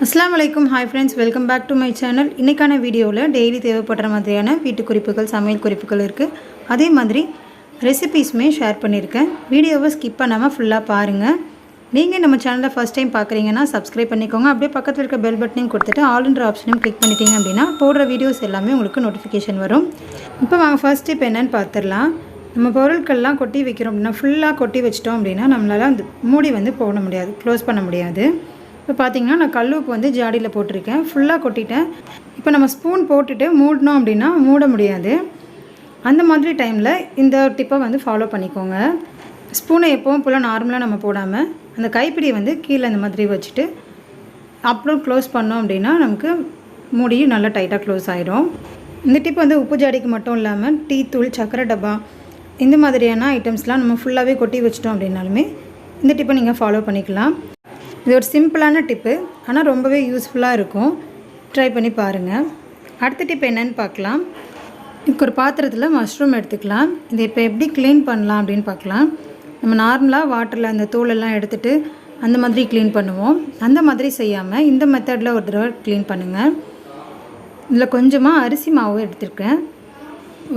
அஸ்லாம் வலைக்கும் hi friends welcome back to my channel இன்றைக்கான வீடியோவில் டெய்லி தேவைப்படுற மாதிரியான வீட்டு குறிப்புகள் சமையல் குறிப்புகள் இருக்குது அதே மாதிரி ரெசிபீஸுமே ஷேர் பண்ணியிருக்கேன் வீடியோவை ஸ்கிப் பண்ணாமல் ஃபுல்லாக பாருங்கள் நீங்கள் நம்ம சேனலை ஃபஸ்ட் டைம் பார்க்குறீங்கன்னா சப்ஸ்கிரைப் பண்ணிக்கோங்க. அப்படியே பக்கத்தில் இருக்க பெல் பட்டனையும் கொடுத்துட்டு ஆல்ன்ற ஆப்ஷனையும் கிளிக் பண்ணிட்டீங்க அப்படின்னா போடுற வீடியோஸ் எல்லாமே உங்களுக்கு நோட்டிஃபிகேஷன் வரும். இப்போ வாங்க ஃபஸ்ட் இப்போ என்னென்னு பார்த்துடலாம் நம்ம பொருட்கள்லாம் கொட்டி வைக்கிறோம் அப்படின்னா ஃபுல்லாக கொட்டி வச்சிட்டோம் அப்படின்னா நம்மளால் அந்த மூடி வந்து போட முடியாது க்ளோஸ் பண்ண முடியாது. இப்போ பார்த்தீங்கன்னா நான் கல் உப்பு வந்து ஜாடியில் போட்டிருக்கேன். ஃபுல்லாக கொட்டிட்டேன். இப்போ நம்ம ஸ்பூன் போட்டுட்டு மூடினோம் அப்படின்னா மூட முடியாது. அந்த மாதிரி டைமில் இந்த டிப்பை வந்து ஃபாலோ பண்ணிக்கோங்க. ஸ்பூனை எப்போவும் போல் நார்மலாக நம்ம போடாமல் அந்த கைப்பிடியை வந்து கீழே இந்த மாதிரி வச்சுட்டு அப்புறம் க்ளோஸ் பண்ணோம் அப்படின்னா நமக்கு மூடியும் நல்லா டைட்டாக க்ளோஸ் ஆகிடும் இந்த டிப் வந்து உப்பு ஜாடிக்கு மட்டும் இல்லாமல் டீ தூள் சக்கரை டப்பா இந்த மாதிரியான ஐட்டம்ஸ்லாம் நம்ம ஃபுல்லாகவே கொட்டி வச்சிட்டோம் அப்படின்னாலுமே இந்த டிப்பை நீங்கள் ஃபாலோ பண்ணிக்கலாம். இது ஒரு சிம்பிளான டிப்பு ஆனால் ரொம்பவே யூஸ்ஃபுல்லாக இருக்கும். ட்ரை பண்ணி பாருங்கள் அடுத்த டிப் என்னன்னு பார்க்கலாம். இதுக்கு ஒரு பாத்திரத்தில் மஷ்ரூம் எடுத்துக்கலாம். இதை இப்போ எப்படி க்ளீன் பண்ணலாம் அப்படின்னு பார்க்கலாம். நம்ம நார்மலாக வாட்டரில் அந்த தூளெல்லாம் எடுத்துகிட்டு அந்த மாதிரி க்ளீன் பண்ணுவோம். அந்த மாதிரி செய்யாமல் இந்த மெத்தடில் ஒரு தடவை க்ளீன் பண்ணுங்கள் இதில் கொஞ்சமாக அரிசி மாவு எடுத்துருக்கேன்.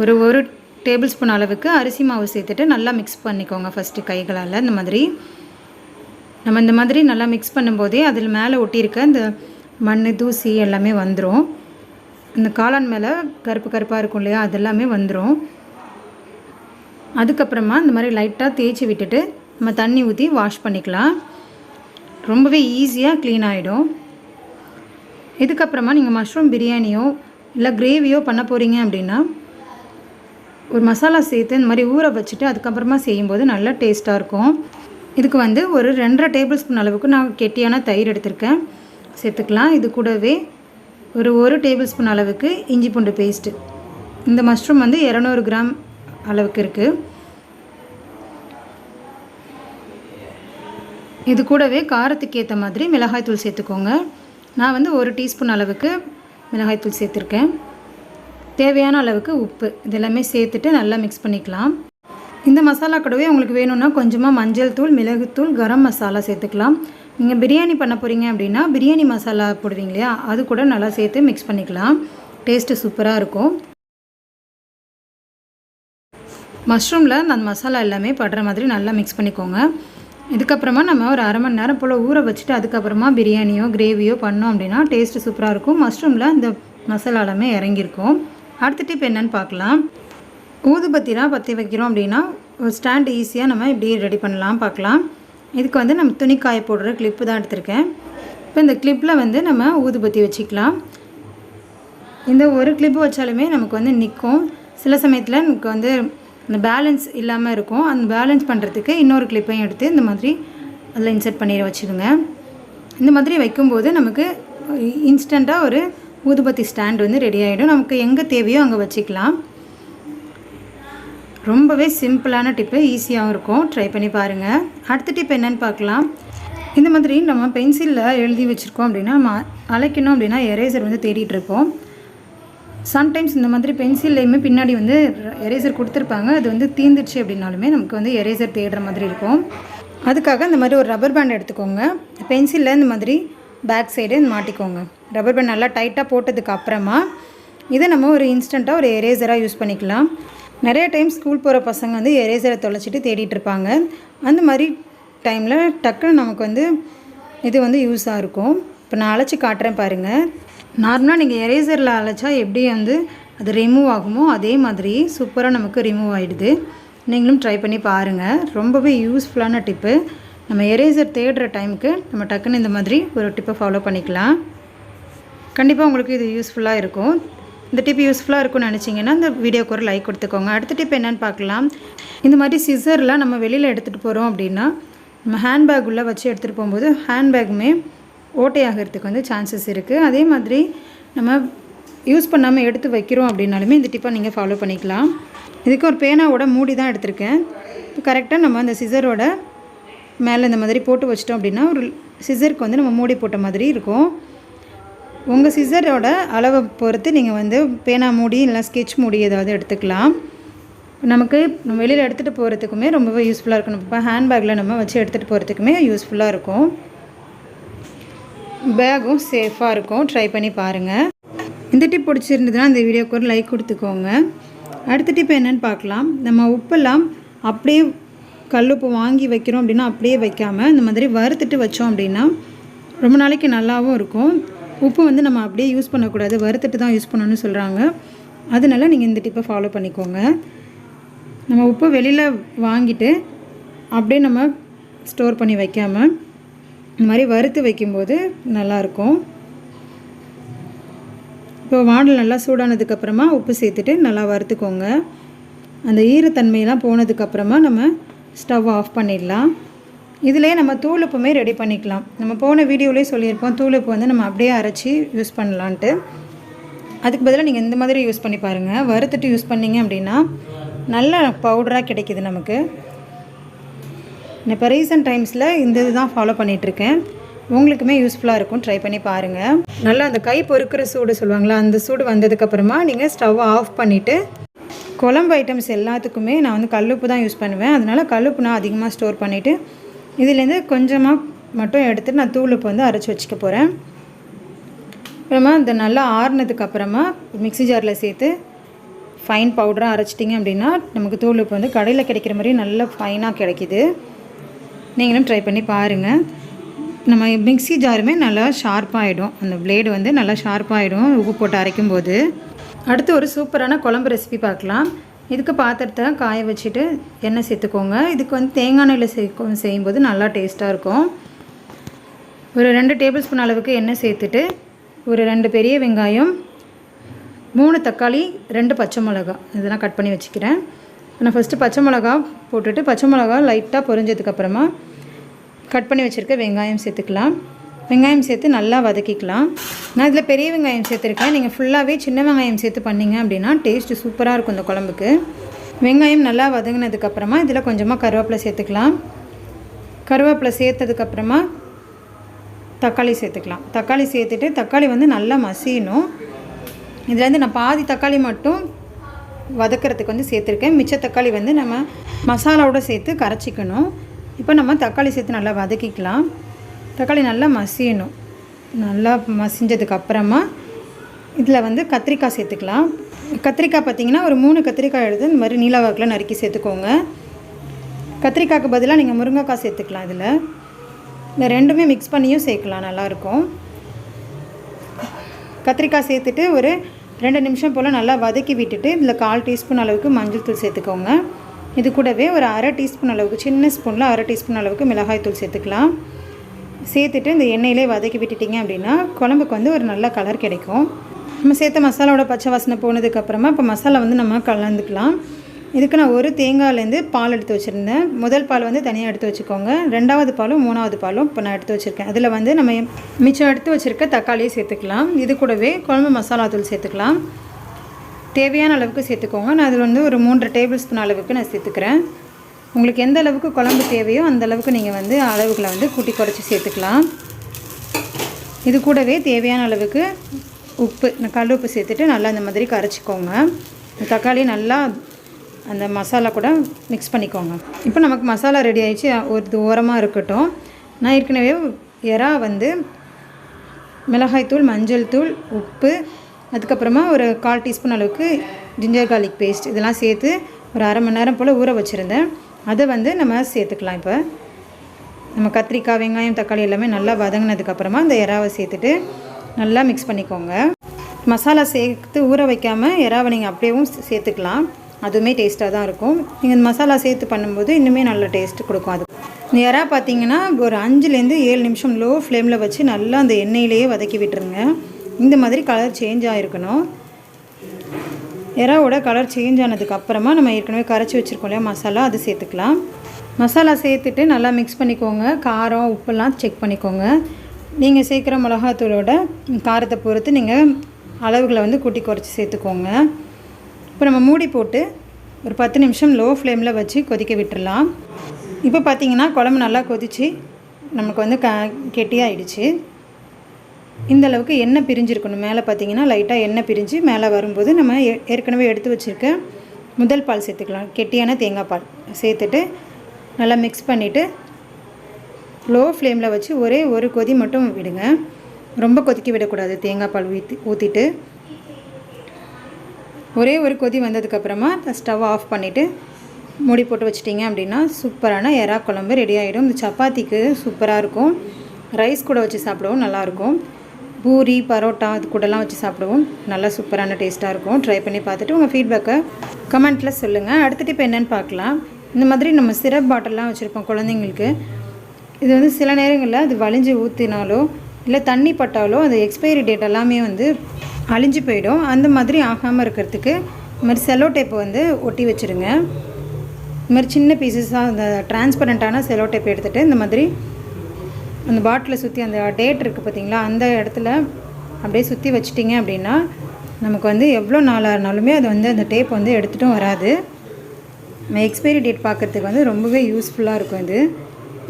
ஒரு ஒரு டேபிள் ஸ்பூன் அளவுக்கு அரிசி மாவு சேர்த்துட்டு நல்லா மிக்ஸ் பண்ணிக்கோங்க ஃபஸ்ட்டு கைகளால் இந்த மாதிரி. நம்ம இந்த மாதிரி நல்லா மிக்ஸ் பண்ணும்போதே அதில் மேலே ஒட்டியிருக்க இந்த மண் தூசி எல்லாமே வந்துடும் இந்த காளான் மேலே கருப்பு கருப்பாக இருக்கும் இல்லையா அதெல்லாமே வந்துடும் அதுக்கப்புறமா இந்த மாதிரி லைட்டாக தேய்ச்சி விட்டுட்டு நம்ம தண்ணி ஊற்றி வாஷ் பண்ணிக்கலாம். ரொம்பவே ஈஸியாக க்ளீன் ஆகிடும் இதுக்கப்புறமா நீங்கள் மஷ்ரூம் பிரியாணியோ இல்லை கிரேவியோ பண்ண போகிறீங்க அப்படின்னா ஒரு மசாலா சேர்த்து இந்த மாதிரி ஊற வச்சுட்டு அதுக்கப்புறமா செய்யும்போது நல்லா டேஸ்ட்டாக இருக்கும். இதுக்கு வந்து ஒரு ரெண்டரை டேபிள் ஸ்பூன் அளவுக்கு நான் கெட்டியான தயிர் எடுத்திருக்கேன். சேர்த்துக்கலாம். இது கூடவே ஒரு ஒரு டேபிள் ஸ்பூன் அளவுக்கு இஞ்சி பூண்டு பேஸ்ட்டு. இந்த மஷ்ரூம் வந்து இரநூறு கிராம் அளவுக்கு இருக்குது இது கூடவே காரத்துக்கு ஏற்ற மாதிரி மிளகாய்த்தூள் சேர்த்துக்கோங்க. நான் வந்து ஒரு டீஸ்பூன் அளவுக்கு மிளகாய்த்தூள் சேர்த்துருக்கேன். தேவையான அளவுக்கு உப்பு. இதெல்லாமே சேர்த்துட்டு நல்லா மிக்ஸ் பண்ணிக்கலாம். இந்த மசாலா கூடவே உங்களுக்கு வேணும்னா கொஞ்சமாக மஞ்சள் தூள் மிளகுத்தூள் கரம் மசாலா சேர்த்துக்கலாம். நீங்கள் பிரியாணி பண்ண போகிறீங்க அப்படின்னா பிரியாணி மசாலா போடுவீங்க இல்லையா? அது கூட நல்லா சேர்த்து மிக்ஸ் பண்ணிக்கலாம். டேஸ்ட்டு சூப்பராக இருக்கும். மஷ்ரூமில் அந்த மசாலா எல்லாமே படுற மாதிரி நல்லா மிக்ஸ் பண்ணிக்கோங்க. இதுக்கப்புறமா நம்ம ஒரு அரை மணி நேரம் போல் ஊற வச்சுட்டு அதுக்கப்புறமா பிரியாணியோ கிரேவியோ பண்ணோம் அப்படின்னா டேஸ்ட்டு சூப்பராக இருக்கும். மஷ்ரூமில் இந்த மசாலா எல்லாமே இறங்கியிருக்கும். அடுத்த டிப் என்னன்னு பார்க்கலாம். ஊதுபத்திலாம் பற்றி வைக்கிறோம் அப்படின்னா ஒரு ஸ்டாண்ட் ஈஸியாக நம்ம இப்படி ரெடி பண்ணலாம் பார்க்கலாம். இதுக்கு வந்து நம்ம துணி காய போடுற கிளிப்பு தான் எடுத்திருக்கேன். இப்போ இந்த கிளிப்பில் வந்து நம்ம ஊதுபத்தி வச்சுக்கலாம். இந்த ஒரு கிளிப்பு வச்சாலுமே நமக்கு வந்து நிற்கும். சில சமயத்தில் நமக்கு வந்து அந்த பேலன்ஸ் இல்லாமல் இருக்கும். அந்த பேலன்ஸ் பண்ணுறதுக்கு இன்னொரு கிளிப்பையும் எடுத்து இந்த மாதிரி அதில் இன்சர்ட் பண்ணி வச்சுடுங்க இந்த மாதிரி வைக்கும்போது நமக்கு இன்ஸ்டண்ட்டாக ஒரு ஊதுபத்தி ஸ்டாண்ட் வந்து ரெடி ஆகிடும் நமக்கு எங்கே தேவையோ அங்கே வச்சுக்கலாம். ரொம்பவே சிம்பிளான டிப்பு ஈஸியாகவும் இருக்கும். ட்ரை பண்ணி பாருங்கள் அடுத்த டிப் என்னென்னு பார்க்கலாம். இந்த மாதிரி நம்ம பென்சிலில் எழுதி வச்சுருக்கோம் அப்படின்னா நம்ம அழைக்கணும் அப்படின்னா எரேசர் வந்து தேடிட்டு இருப்போம். சம்டைம்ஸ் இந்த மாதிரி பென்சில்லையுமே பின்னாடி வந்து எரேசர் கொடுத்துருப்பாங்க. அது வந்து தீந்துடுச்சு அப்படின்னாலுமே நமக்கு வந்து எரேசர் தேடுற மாதிரி இருக்கும். அதுக்காக இந்த மாதிரி ஒரு ரப்பர் பேண்ட் எடுத்துக்கோங்க. பென்சிலில் இந்த மாதிரி பேக் சைடு மாட்டிக்கோங்க. ரப்பர் பேண்ட் நல்லா டைட்டாக போட்டதுக்கு அப்புறமா இதை நம்ம ஒரு இன்ஸ்டண்ட்டாக ஒரு எரேசராக யூஸ் பண்ணிக்கலாம். நிறைய டைம் ஸ்கூல் போகிற பசங்க வந்து எரேசரை தொலைச்சிட்டு தேடிட்டு இருப்பாங்க அந்த மாதிரி டைமில் டக்குன்னு நமக்கு வந்து இது வந்து யூஸாக இருக்கும். இப்போ நான் அழைச்சி காட்டுறேன் பாருங்கள் நார்மலாக நீங்கள் எரேசரில் அழைச்சா எப்படி வந்து அது ரிமூவ் ஆகுமோ அதே மாதிரி சூப்பராக நமக்கு ரிமூவ் ஆகிடுது நீங்களும் ட்ரை பண்ணி பாருங்கள் ரொம்பவே யூஸ்ஃபுல்லான டிப்பு நம்ம எரேசர் தேடுற டைமுக்கு நம்ம டக்குன்னு இந்த மாதிரி ஒரு டிப்பை ஃபாலோ பண்ணிக்கலாம். கண்டிப்பாக உங்களுக்கு இது யூஸ்ஃபுல்லாக இருக்கும். இந்த டிப் யூஸ்ஃபுல்லாக இருக்கும்னு நினச்சிங்கன்னா இந்த வீடியோக்கு ஒரு லைக் கொடுத்துக்கோங்க. அடுத்த டிப் என்னென்னு பார்க்கலாம். இந்த மாதிரி சிசர்லாம் நம்ம வெளியில் எடுத்துகிட்டு போகிறோம் அப்படின்னா நம்ம ஹேண்ட்பேக் உள்ளே வச்சு எடுத்துகிட்டு போகும்போது ஹேண்ட்பேக்குமே ஓட்டையாகிறதுக்கு வந்து சான்சஸ் இருக்குது அதே மாதிரி நம்ம யூஸ் பண்ணாமல் எடுத்து வைக்கிறோம் அப்படின்னாலுமே இந்த டிப்பை நீங்கள் ஃபாலோ பண்ணிக்கலாம். இதுக்கு ஒரு பேனாவோட மூடி தான் எடுத்திருக்கேன். இப்போ கரெக்டாக நம்ம அந்த சிசரோட மேலே இந்த மாதிரி போட்டு வச்சிட்டோம் அப்படின்னா ஒரு சிசருக்கு வந்து நம்ம மூடி போட்ட மாதிரி இருக்கும். உங்கள் சிசரோட அளவை பொறுத்து நீங்கள் வந்து பேனா மூடி இல்லை ஸ்கெட்ச் மூடி ஏதாவது எடுத்துக்கலாம். நமக்கு நம்ம வெளியில் எடுத்துகிட்டு போகிறதுக்குமே ரொம்பவே யூஸ்ஃபுல்லாக இருக்கும் இப்போ ஹேண்ட்பேக்கில் நம்ம வச்சு எடுத்துகிட்டு போகிறதுக்குமே யூஸ்ஃபுல்லாக இருக்கும். பேகும் சேஃபாக இருக்கும். ட்ரை பண்ணி பாருங்கள் இந்த டிப் பிடிச்சிருந்ததுன்னா இந்த வீடியோக்கு ஒரு லைக் கொடுத்துக்கோங்க. அடுத்த டிப் என்னென்னு பார்க்கலாம். நம்ம உப்பெல்லாம் அப்படியே கல்லுப்பு வாங்கி வைக்கிறோம் அப்படின்னா அப்படியே வைக்காமல் இந்த மாதிரி வறுத்துட்டு வச்சோம் அப்படின்னா ரொம்ப நாளைக்கு நல்லாவும் இருக்கும். உப்பு வந்து நம்ம அப்படியே யூஸ் பண்ணக்கூடாது. வறுத்துட்டு தான் யூஸ் பண்ணணும்னு சொல்கிறாங்க அதனால நீங்கள் இந்த டிப்பை ஃபாலோ பண்ணிக்கோங்க. நம்ம உப்பை வெளியில் வாங்கிட்டு அப்படியே நம்ம ஸ்டோர் பண்ணி வைக்காமல் இந்த மாதிரி வறுத்து வைக்கும்போது நல்லாயிருக்கும். இப்போ வாடல் நல்லா சூடானதுக்கப்புறமா உப்பு சேர்த்துட்டு நல்லா வறுத்துக்கோங்க. அந்த ஈரத்தன்மையெல்லாம் போனதுக்கப்புறமா நம்ம ஸ்டவ் ஆஃப் பண்ணிடலாம். இதிலே நம்ம தூளுப்புமே ரெடி பண்ணிக்கலாம். நம்ம போன வீடியோலேயே சொல்லியிருப்போம் தூளுப்பு வந்து நம்ம அப்படியே அரைச்சி யூஸ் பண்ணலான்ட்டு. அதுக்கு பதிலாக நீங்கள் இந்த மாதிரி யூஸ் பண்ணி பாருங்கள் வறுத்துட்டு யூஸ் பண்ணீங்க அப்படின்னா நல்ல பவுடராக கிடைக்கிது நமக்கு. நான் இப்போ ரீசெண்ட் டைம்ஸில் இந்த இது தான் ஃபாலோ பண்ணிகிட்ருக்கேன் உங்களுக்குமே யூஸ்ஃபுல்லாக இருக்கும். ட்ரை பண்ணி பாருங்கள் நல்லா அந்த கை பொறுக்கிற சூடு சொல்லுவாங்களா அந்த சூடு வந்ததுக்கப்புறமா நீங்கள் ஸ்டவ் ஆஃப் பண்ணிவிட்டு குழம்பு ஐட்டம்ஸ் எல்லாத்துக்குமே நான் வந்து கல்லுப்பு தான் யூஸ் பண்ணுவேன். அதனால் கல்லுப்பு நான் அதிகமாக ஸ்டோர் பண்ணிவிட்டு இதுலேருந்து கொஞ்சமாக மட்டும் எடுத்துட்டு நான் தூள் இப்போ வந்து அரைச்சி வச்சுக்க போகிறேன். அப்புறமா இந்த நல்லா ஆறுனதுக்கு அப்புறமா மிக்ஸி ஜாரில் சேர்த்து ஃபைன் பவுடராக அரைச்சிட்டிங்க அப்படின்னா நமக்கு தூள் இப்போ வந்து கடையில் கிடைக்கிற மாதிரி நல்ல ஃபைனாக கிடைக்கிது. நீங்களும் ட்ரை பண்ணி பாருங்கள் நம்ம மிக்ஸி ஜாருமே நல்லா ஷார்ப்பாகிடும் அந்த பிளேடு வந்து நல்லா ஷார்ப்பாகிடும் உப்பு போட்டு அரைக்கும் போது அடுத்து ஒரு சூப்பரான குழம்பு ரெசிபி பார்க்கலாம். இதுக்கு பாத்திரத்தை காய வச்சுட்டு எண்ணெய் சேர்த்துக்கோங்க. இதுக்கு வந்து தேங்காய் எண்ணெயில் சேர்க்கும் செய்யும்போது நல்லா டேஸ்ட்டாக இருக்கும். ஒரு ரெண்டு டேபிள் ஸ்பூன் அளவுக்கு எண்ணெய் சேர்த்துட்டு ஒரு ரெண்டு பெரிய வெங்காயம் மூணு தக்காளி ரெண்டு பச்சை மிளகா. இதெல்லாம் கட் பண்ணி வச்சுக்கிறேன். நான் ஃபஸ்ட்டு பச்சை மிளகா போட்டுட்டு பச்சை மிளகா லைட்டாக பொரிஞ்சதுக்கப்புறமா கட் பண்ணி வச்சுருக்க வெங்காயம் சேர்த்துக்கலாம். வெங்காயம் சேர்த்து நல்லா வதக்கிக்கலாம். நான் இதில் பெரிய வெங்காயம் சேர்த்துருக்கேன். நீங்கள் ஃபுல்லாகவே சின்ன வெங்காயம் சேர்த்து பண்ணிங்க அப்படின்னா டேஸ்ட்டு சூப்பராக இருக்கும் இந்த குழம்புக்கு. வெங்காயம் நல்லா வதங்கினதுக்கப்புறமா இதில் கொஞ்சமாக கருவேப்பிலை சேர்த்துக்கலாம். கருவேப்பிலை சேர்த்ததுக்கப்புறமா தக்காளி சேர்த்துக்கலாம். தக்காளி சேர்த்துட்டு தக்காளி வந்து நல்லா மசியணும். இதுலேருந்து நான் பாதி தக்காளி மட்டும் வதக்கிறதுக்கு வந்து சேர்த்துருக்கேன். மிச்ச தக்காளி வந்து நம்ம மசாலாவோட சேர்த்து கரைச்சிக்கணும். இப்போ நம்ம தக்காளி சேர்த்து நல்லா வதக்கிக்கலாம். தக்காளி நல்லா மசியணும். நல்லா மசிஞ்சதுக்கு அப்புறமா இதில் வந்து கத்திரிக்காய் சேர்த்துக்கலாம். கத்திரிக்காய் பார்த்தீங்கன்னா ஒரு மூணு கத்திரிக்காய் எடுத்து இந்த மாதிரி நீலவாக்கில் நறுக்கி சேர்த்துக்கோங்க. கத்திரிக்காய்க்கு பதிலாக நீங்கள் முருங்கைக்காய் சேர்த்துக்கலாம் இதில். இந்த ரெண்டுமே மிக்ஸ் பண்ணியும் சேர்க்கலாம் நல்லாயிருக்கும். கத்திரிக்காய் சேர்த்துட்டு ஒரு ரெண்டு நிமிஷம் போல் நல்லா வதக்கி விட்டுட்டு இதில் கால் டீஸ்பூன் அளவுக்கு மஞ்சள் தூள் சேர்த்துக்கோங்க. இது கூடவே ஒரு அரை டீஸ்பூன் அளவுக்கு சின்ன ஸ்பூனில் அரை டீஸ்பூன் அளவுக்கு மிளகாய் தூள் சேர்த்துக்கலாம். சேர்த்துட்டு இந்த எண்ணெயிலே வதக்கி விட்டுட்டிங்க அப்படின்னா குழம்புக்கு வந்து ஒரு நல்ல கலர் கிடைக்கும். நம்ம சேர்த்த மசாலாவோட பச்சை வாசனை போனதுக்கப்புறமா இப்போ மசாலா வந்து நம்ம கலந்துக்கலாம். இதுக்கு நான் ஒரு தேங்காயிலேருந்து பால் எடுத்து வச்சுருந்தேன். முதல் பால் வந்து தனியாக எடுத்து வச்சுக்கோங்க. ரெண்டாவது பாலும் மூணாவது பாலும் இப்போ நான் எடுத்து வச்சுருக்கேன். அதில் வந்து நம்ம மிச்சம் எடுத்து வச்சுருக்க தக்காளியை சேர்த்துக்கலாம். இது கூடவே குழம்பு மசாலா தூள் சேர்த்துக்கலாம். தேவையான அளவுக்கு சேர்த்துக்கோங்க. நான் அதில் வந்து ஒரு மூன்று டேபிள் ஸ்பூன் அளவுக்கு நான் சேர்த்துக்கிறேன். உங்களுக்கு எந்த அளவுக்கு குழம்பு தேவையோ அந்த அளவுக்கு நீங்கள் வந்து அளவுகளை வந்து கூட்டி குறைச்சி சேர்த்துக்கலாம். இது கூடவே தேவையான அளவுக்கு உப்பு கல் உப்பு சேர்த்துட்டு நல்லா இந்த மாதிரி கரைச்சிக்கோங்க. தக்காளி நல்லா அந்த மசாலா கூட மிக்ஸ் பண்ணிக்கோங்க. இப்போ நமக்கு மசாலா ரெடி ஆகிடுச்சு ஒரு ஓரமாக இருக்கட்டும். நான் ஏற்கனவே எறா வந்து மிளகாய்த்தூள் மஞ்சள் தூள் உப்பு அதுக்கப்புறமா ஒரு கால் டீஸ்பூன் அளவுக்கு ஜிஞ்சர் கார்லிக் பேஸ்ட் இதெல்லாம் சேர்த்து ஒரு அரை மணி நேரம் போல் ஊற வச்சுருந்தேன். அதை வந்து நம்ம சேர்த்துக்கலாம் இப்போ. நம்ம கத்திரிக்காய் வெங்காயம் தக்காளி எல்லாமே நல்லா வதங்கினதுக்கப்புறமா இந்த இறாவை சேர்த்துட்டு நல்லா மிக்ஸ் பண்ணிக்கோங்க. மசாலா சேர்த்து ஊற வைக்காமல் இறாவை நீங்கள் அப்படியேவும் சேர்த்துக்கலாம். அதுவுமே டேஸ்ட்டாக தான் இருக்கும். நீங்கள் இந்த மசாலா சேர்த்து பண்ணும்போது இன்னுமே நல்ல டேஸ்ட் கொடுக்கும் அது. இந்த இறா பார்த்தீங்கன்னா ஒரு அஞ்சுலேருந்து ஏழு நிமிஷம் லோ ஃப்ளேமில் வச்சு நல்லா அந்த எண்ணெயிலேயே வதக்கி விட்டுருங்க. இந்த மாதிரி கலர் சேஞ்ச் ஆகிருக்கணும் எறாவோட கலர் சேஞ்ச் ஆனதுக்கு அப்புறமா நம்ம ஏற்கனவே கரைச்சி வச்சுருக்கோம் இல்லையா மசாலா அது சேர்த்துக்கலாம். மசாலா சேர்த்துட்டு நல்லா மிக்ஸ் பண்ணிக்கோங்க. காரம் உப்பெல்லாம் செக் பண்ணிக்கோங்க. நீங்கள் சேர்க்குற மிளகாத்தூளோட காரத்தை பொறுத்து நீங்கள் அளவுகளை வந்து கூட்டி குறைச்சி சேர்த்துக்கோங்க. இப்போ நம்ம மூடி போட்டு ஒரு பத்து நிமிஷம் லோ ஃப்ளேமில் வச்சு கொதிக்க விட்டுடலாம் இப்போ பார்த்தீங்கன்னா குழம்பு நல்லா கொதிச்சு நமக்கு வந்து க கெட்டியாகிடுச்சு இந்த அளவுக்கு எண்ணெய் பிரிஞ்சிருக்கணும். மேலே பார்த்தீங்கன்னா லைட்டாக எண்ணெய் பிரிஞ்சு மேலே வரும்போது நம்ம ஏற்கனவே எடுத்து வச்சுருக்க முதல் பால் சேர்த்துக்கலாம். கெட்டியான தேங்காய் பால் சேர்த்துட்டு நல்லா மிக்ஸ் பண்ணிவிட்டு லோ ஃப்ளேமில் வச்சு ஒரே ஒரு கொதி மட்டும் விடுங்க. ரொம்ப கொதிக்க விடக்கூடாது. தேங்காய் பால் ஊற்றி ஊற்றிட்டு ஒரே ஒரு கொதி வந்ததுக்கப்புறமா ஸ்டவ் ஆஃப் பண்ணிவிட்டு மூடி போட்டு வச்சிட்டிங்க அப்படின்னா சூப்பரான எறா குழம்பு ரெடி ஆகிடும் இந்த சப்பாத்திக்கு சூப்பராக இருக்கும். ரைஸ் கூட வச்சு சாப்பிடவும் நல்லாயிருக்கும் பூரி பரோட்டா அது கூடலாம் வச்சு சாப்பிடுவோம். நல்லா சூப்பரான டேஸ்ட்டாக இருக்கும். ட்ரை பண்ணி பார்த்துட்டு உங்கள் ஃபீட்பேக்கை கமெண்ட்டில் சொல்லுங்கள் அடுத்துட்டு இப்போ என்னென்னு பார்க்கலாம். இந்த மாதிரி நம்ம சிரப் பாட்டில்லாம் வச்சுருப்போம் குழந்தைங்களுக்கு. இது வந்து சில நேரங்களில் அது வலிஞ்சு ஊற்றினாலோ இல்லை தண்ணி பட்டாலோ அது எக்ஸ்பைரி டேட் எல்லாமே வந்து அழிஞ்சு போயிடும். அந்த மாதிரி ஆகாமல் இருக்கிறதுக்கு இந்த மாதிரி செலோ டேப்பை வந்து ஒட்டி வச்சுருங்க. இந்த மாதிரி சின்ன பீசஸாக அந்த டிரான்ஸ்பரண்ட்டான செலோ டேப் எடுத்துகிட்டு இந்த மாதிரி அந்த பாட்டிலை சுற்றி அந்த டேட் இருக்குது பார்த்தீங்களா அந்த இடத்துல அப்படியே சுற்றி வச்சிட்டிங்க அப்படின்னா நமக்கு வந்து எவ்வளோ நாளாக இருந்தாலுமே அது வந்து அந்த டேப் வந்து எடுத்துகிட்டும் வராது. எக்ஸ்பைரி டேட் பார்க்குறதுக்கு வந்து ரொம்பவே யூஸ்ஃபுல்லாக இருக்கும் இது.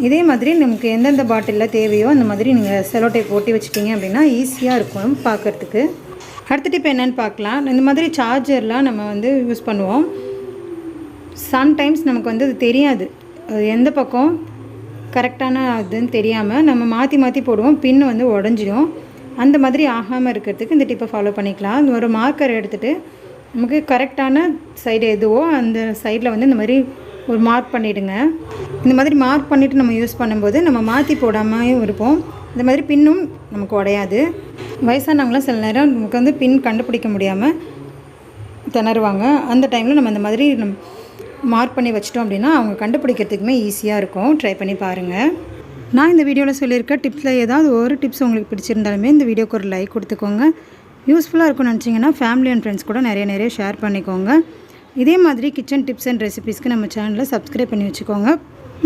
இதே மாதிரி நமக்கு எந்தெந்த பாட்டிலில் தேவையோ அந்த மாதிரி நீங்கள் செலோ டேப் ஓட்டி வச்சிட்டிங்க அப்படின்னா ஈஸியாக இருக்கும் பார்க்குறதுக்கு. அடுத்த டிப் என்னென்னு பார்க்கலாம். இந்த மாதிரி சார்ஜர்லாம் நம்ம வந்து யூஸ் பண்ணுவோம். சம்டைம்ஸ் நமக்கு வந்து அது தெரியாது. அது எந்த பக்கம் கரெக்டான அதுன்னு தெரியாமல் நம்ம மாற்றி மாற்றி போடுவோம். பின் வந்து உடஞ்சிடும் அந்த மாதிரி ஆகாமல் இருக்கிறதுக்கு இந்த டிப்பை ஃபாலோ பண்ணிக்கலாம். இந்த ஒரு மார்க்கர் எடுத்துகிட்டு நமக்கு கரெக்டான சைடு எதுவோ அந்த சைடில் வந்து இந்த மாதிரி ஒரு மார்க் பண்ணிவிடுங்க இந்த மாதிரி மார்க் பண்ணிவிட்டு நம்ம யூஸ் பண்ணும்போது நம்ம மாற்றி போடாமையும் இருப்போம். இந்த மாதிரி பின்னும் நமக்கு உடையாது. வயசானவங்களாம் சில நேரம் நமக்கு வந்து பின் கண்டுபிடிக்க முடியாமல் திணறுவாங்க. அந்த டைமில் நம்ம அந்த மாதிரி நம் மார்க் பண்ணி வச்சிட்டோம் அப்படின்னா அவங்க கண்டுபிடிக்கிறதுக்குமே ஈஸியாக இருக்கும். ட்ரை பண்ணி பாருங்கள் நான் இந்த வீடியோவில் சொல்லியிருக்க டிப்ஸில் ஏதாவது ஒரு டிப்ஸ் உங்களுக்கு பிடிச்சிருந்தாலுமே இந்த வீடியோக்கு ஒரு லைக் கொடுத்துக்கோங்க. யூஸ்ஃபுல்லாக இருக்கும்னு நினச்சிங்கன்னா ஃபேமிலி அண்ட் ஃப்ரெண்ட்ஸ் கூட நிறைய நிறைய ஷேர் பண்ணிக்கோங்க. இதே மாதிரி கிச்சன் டிப்ஸ் அண்ட் ரெசிபீஸ்க்கு நம்ம சேனலில் சப்ஸ்கிரைப் பண்ணி வச்சுக்கோங்க.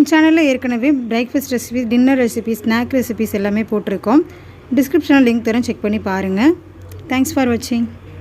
சேனலில் ஏற்கனவே breakfast recipe dinner recipes snack recipes எல்லாமே போட்டிருக்கோம். டிஸ்கிரிப்ஷனில் லிங்க் தரேன் செக் பண்ணி பாருங்கள் தேங்க்ஸ் ஃபார் வாட்சிங்